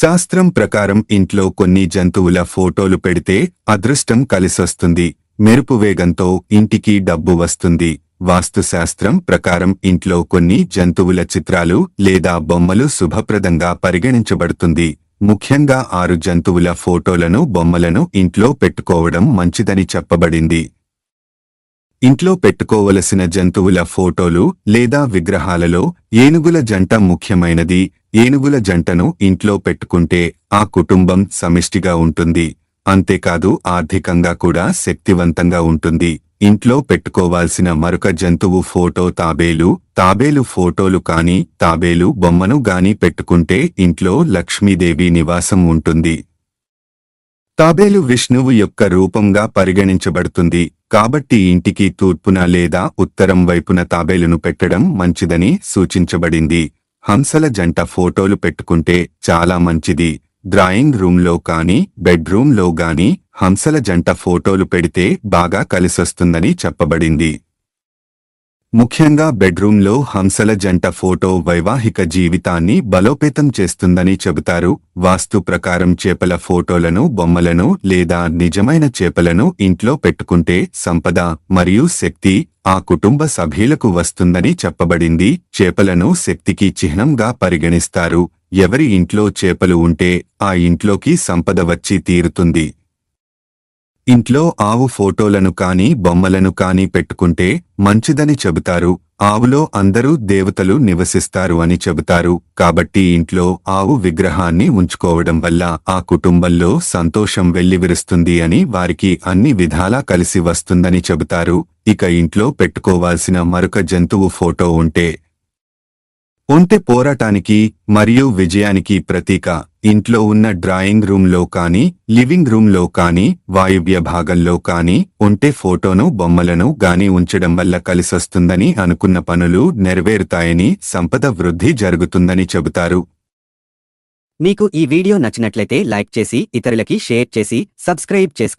శాస్త్రం ప్రకారం ఇంట్లో కొన్ని జంతువుల ఫోటోలు పెడితే అదృష్టం కలిసొస్తుంది. మెరుపు వేగంతో ఇంటికి డబ్బు వస్తుంది. వాస్తుశాస్త్రం ప్రకారం ఇంట్లో కొన్ని జంతువుల చిత్రాలు లేదా బొమ్మలు శుభప్రదంగా పరిగణించబడుతుంది. ముఖ్యంగా ఆరు జంతువుల ఫోటోలను బొమ్మలను ఇంట్లో పెట్టుకోవడం మంచిదని చెప్పబడింది. ఇంట్లో పెట్టుకోవలసిన జంతువుల ఫోటోలు లేదా విగ్రహాలలో ఏనుగుల జంట ముఖ్యమైనది. ఏనుగుల జంటను ఇంట్లో పెట్టుకుంటే ఆ కుటుంబం సమిష్టిగా ఉంటుంది. అంతేకాదు ఆర్థికంగా కూడా శక్తివంతంగా ఉంటుంది. ఇంట్లో పెట్టుకోవాల్సిన మరొక జంతువు ఫోటో తాబేలు. తాబేలు ఫోటోలు కాని తాబేలు బొమ్మను గాని పెట్టుకుంటే ఇంట్లో లక్ష్మీదేవి నివాసం ఉంటుంది. తాబేలు విష్ణువు యొక్క రూపంగా పరిగణించబడుతుంది. కాబట్టి ఇంటికి తూర్పున లేదా ఉత్తరం వైపున తాబేలును పెట్టడం మంచిదని సూచించబడింది. హంసల జంట ఫోటోలు పెట్టుకుంటే చాలా మంచిది. డ్రాయింగ్ రూమ్లో కానీ బెడ్రూమ్లో గాని హంసల జంట ఫోటోలు పెడితే బాగా కలిసొస్తుందని చెప్పబడింది. ముఖ్యంగా బెడ్రూమ్లో హంసల జంట ఫోటో వైవాహిక జీవితాన్ని బలోపేతం చేస్తుందని చెబుతారు. వాస్తు ప్రకారం చేపల ఫోటోలను బొమ్మలను లేదా నిజమైన చేపలను ఇంట్లో పెట్టుకుంటే సంపద మరియు శక్తి ఆ కుటుంబ సభ్యులకు వస్తుందని చెప్పబడింది. చేపలను శక్తికి చిహ్నంగా పరిగణిస్తారు. ఎవరి ఇంట్లో చేపలు ఉంటే ఆ ఇంట్లోకి సంపద వచ్చి తీరుతుంది. ఇంట్లో ఆవు ఫోటోలను కాని బొమ్మలను కానీ పెట్టుకుంటే మంచిదని చెబుతారు. ఆవులో అందరూ దేవతలు నివసిస్తారు అని చెబుతారు. కాబట్టి ఇంట్లో ఆవు విగ్రహాన్ని ఉంచుకోవడం వల్ల ఆ కుటుంబంలో సంతోషం వెల్లివిరుస్తుంది అని వారికి అన్ని విధాలా కలిసి వస్తుందని చెబుతారు. ఇక ఇంట్లో పెట్టుకోవాల్సిన మరొక జంతువు ఫోటో ఉంటే ఒంటె పోరాటానికి మరియు విజయానికి ప్రతీక ఇంట్లో ఉన్న డ్రాయింగ్ రూంలో కానీ లివింగ్ రూంలో కానీ వాయువ్య భాగంలో కానీ ఒంటె ఫోటోను బొమ్మలను గాని ఉంచడం వల్ల కలిసొస్తుందని అనుకున్న పనులు నెరవేరుతాయని సంపద వృద్ధి జరుగుతుందని చెబుతారు. మీకు ఈ వీడియో నచ్చినట్లయితే లైక్ చేసి ఇతరులకి షేర్ చేసి సబ్స్క్రైబ్ చేసుకోండి